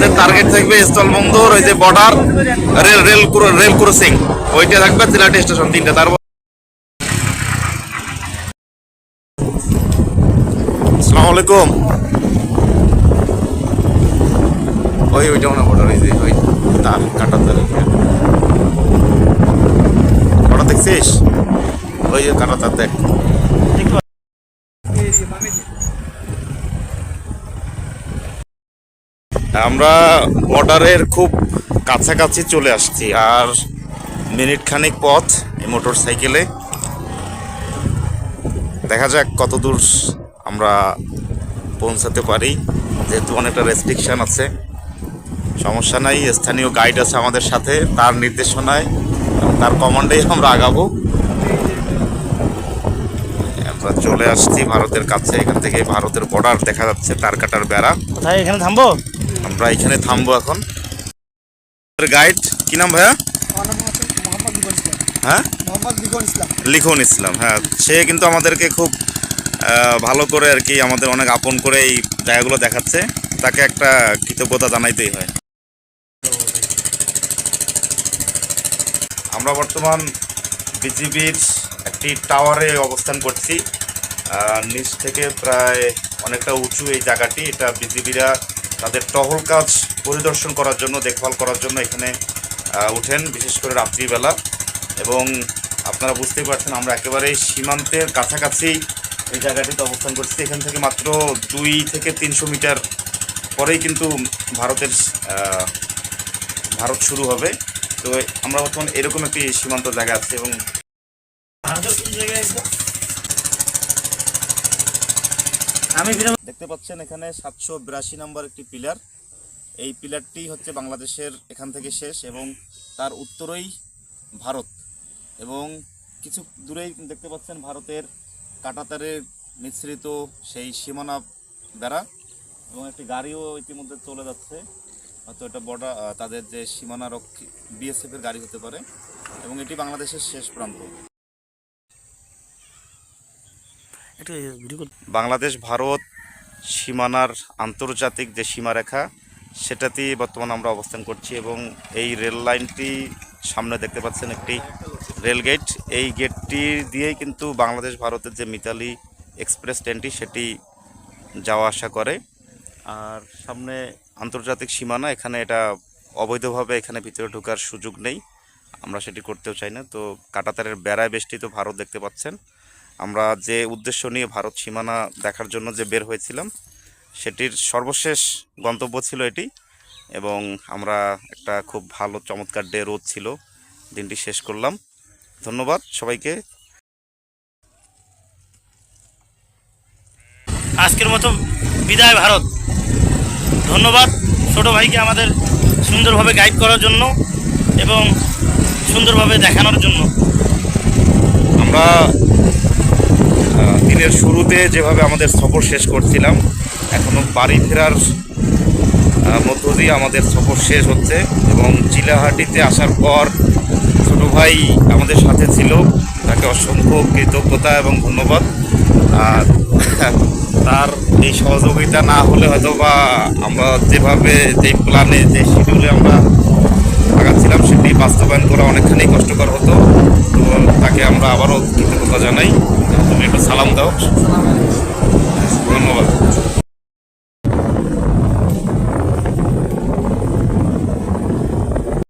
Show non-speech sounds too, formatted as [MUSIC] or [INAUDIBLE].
আমাদের টার্গেট থাকবে স্থল বন্দর ওই যে border rail rail rail crossing ওইটা থাকবে সিলাটি স্টেশন তিনটা। তারপর আসসালামু আলাইকুম। ওই ওইটা মনে বর্ডার এই যে ওই তার কাটা তার বর্ডার দেখছিস? ওই যে কাটা তার দেখ। আমরা বর্ডারের খুব কাছাকাছি চলে আসছি, আর মিনিট খানিক পথ এই মোটর সাইকেলে দেখা যাক কত দূর আমরা পৌঁছাতে পারি, যেহেতু অনেকটা রেস্ট্রিকশান আছে। সমস্যা নাই, স্থানীয় গাইড আছে আমাদের সাথে, তার নির্দেশনায় তার কমান্ডেই আমরা আগাবো। আমরা চলে আসছি ভারতের কাছে, এখান থেকে ভারতের বর্ডার দেখা যাচ্ছে, তার কাটার বেড়া। কোথায় এখানে থামবো? আমরা এখানে থামবো এখন। গাইড কি নাম ভাইয়া? হ্যাঁ? লিখন ইসলাম হ্যাঁ। সে কিন্তু আমাদেরকে খুব ভালো করে আর কি আমাদের অনেক আপন করে এই জায়গাগুলো দেখাচ্ছে। তাকে একটা কৃতজ্ঞতা জানাইতেই হয়। আমরা বর্তমান বিজিবির একটি টাওয়ারে অবস্থান করছি। নিচ থেকে প্রায় অনেকটা উঁচু এই জায়গাটি। এটা বিজিবিরা তাদের টহল কাজ পরিদর্শন করার জন্য, দেখভাল করার জন্য এখানে উঠেন, বিশেষ করে রাত্রিবেলা। এবং আপনারা বুঝতেই পারছেন, আমরা একেবারে সীমান্তের কাছাকাছি এই জায়গাটিতে অবস্থান করছি। এখান থেকে মাত্র দুই থেকে তিনশো মিটার পরেই কিন্তু ভারতের ভারত শুরু হবে। তো আমরা বর্তমান এরকম একটি সীমান্ত জায়গা আছে এবং আমি দেখতে পাচ্ছেন এখানে সাতশো বিরাশি নম্বর একটি পিলার। এই পিলারটি হচ্ছে বাংলাদেশের এখান থেকে শেষ এবং তার উত্তরেই ভারত এবং কিছু দূরেই দেখতে পাচ্ছেন ভারতের কাটাতারের মিশ্রিত সেই সীমানা বেড়া এবং একটি গাড়িও ইতিমধ্যে চলে যাচ্ছে। হয়তো এটা বর্ডার তাদের যে সীমানা রক্ষী বিএসএফ এর গাড়ি হতে পারে এবং এটি বাংলাদেশের শেষ প্রান্ত একটু ভিডিও কর বাংলাদেশ, ভারত সীমানার আন্তর্জাতিক যে সীমারেখা, সেটাতেই বর্তমানে আমরা অবস্থান করছি এবং এই রেল লাইনটি সামনে দেখতে পাচ্ছেন একটি রেল গেট। এই গেটটি দিয়েই কিন্তু বাংলাদেশ, ভারতের যে মিতালি এক্সপ্রেস ট্রেনটি, সেটি যাওয়া আসা করে। আর সামনে আন্তর্জাতিক সীমানা, এখানে এটা অবৈধভাবে এখানে ভিতরে ঢোকার সুযোগ নেই। আমরা সেটি করতেও চাই না। তো কাটাতারের বেড়ায় বেষ্টিত ভারত দেখতে পাচ্ছেন। আমরা যে উদ্দেশ্য নিয়ে ভারত সীমানা দেখার জন্য যে বের হয়েছিলাম সেটির সর্বশেষ গন্তব্য ছিল এটি এবং আমরা একটা খুব ভালো চমৎকার ডে রোদ ছিল দিনটি শেষ করলাম। ধন্যবাদ সবাইকে। আজকের মতো বিদায় ভারত। ধন্যবাদ ছোট ভাইকে আমাদের সুন্দরভাবে গাইড করার জন্য এবং সুন্দরভাবে দেখানোর জন্য। আমরা দিনের শুরুতে যেভাবে আমাদের সফর শেষ করছিলাম, এখনও বাড়ি ফেরার মধ্য দিয়ে আমাদের সফর শেষ হচ্ছে এবং চিলাহাটিতে আসার পর ছোটো ভাই আমাদের সাথে ছিল। তাকে অসংখ্য কৃতজ্ঞতা এবং ধন্যবাদ। আর [LAUGHS] তার এই সহযোগিতা না হলে হয়তো বা আমরা যেভাবে যে প্ল্যানে, যে শিডিউলে আমরা আগাচ্ছিলাম, সেটি বাস্তবায়ন করা অনেকখানি কষ্টকর হতো। তো তাকে আমরা আবারও কৃতজ্ঞতা জানাই। একটু সালাম দাও।